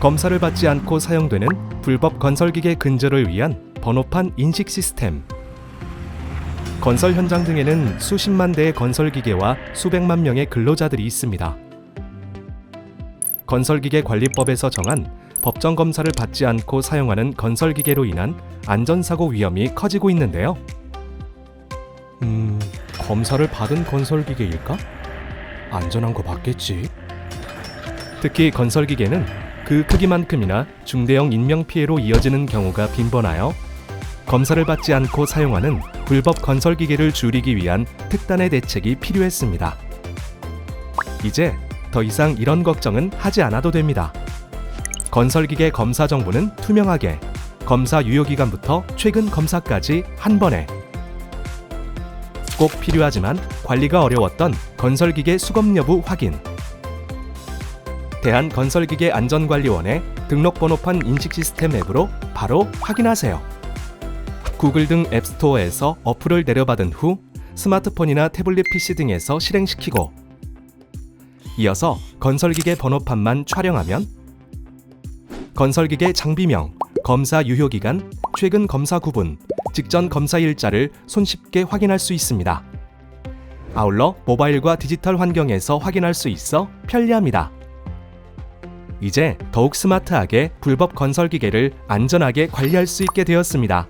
검사를 받지 않고 사용되는 불법 건설기계 근절을 위한 번호판 인식 시스템. 건설 현장 등에는 수십만 대의 건설기계와 수백만 명의 근로자들이 있습니다. 건설기계 관리법에서 정한 법정 검사를 받지 않고 사용하는 건설기계로 인한 안전사고 위험이 커지고 있는데요. 음, 검사를 받은 건설기계일까? 안전한 거 맞겠지. 특히 건설기계는 그 크기만큼이나 중대형 인명피해로 이어지는 경우가 빈번하여 검사를 받지 않고 사용하는 불법 건설 기계를 줄이기 위한 특단의 대책이 필요했습니다. 이제 더 이상 이런 걱정은 하지 않아도 됩니다. 건설 기계 검사 정보는 투명하게 검사 유효 기간부터 최근 검사까지 한 번에 꼭 필요하지만 관리가 어려웠던 건설 기계 수검 여부 확인 대한건설기계 안전관리원의 등록번호판 인식 시스템 앱으로 바로 확인하세요. 구글 등 앱스토어에서 어플을 내려받은 후 스마트폰이나 태블릿 PC 등에서 실행시키고 이어서 건설기계 번호판만 촬영하면 건설기계 장비명, 검사 유효기간, 최근 검사 구분, 직전 검사 일자를 손쉽게 확인할 수 있습니다. 아울러 모바일과 디지털 환경에서 확인할 수 있어 편리합니다. 이제 더욱 스마트하게 불법 건설 기계를 안전하게 관리할 수 있게 되었습니다.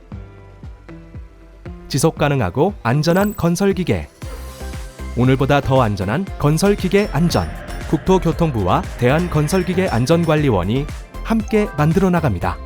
지속 가능하고 안전한 건설 기계. 오늘보다 더 안전한 건설 기계 안전. 국토교통부와 대한건설기계 안전관리원이 함께 만들어 나갑니다.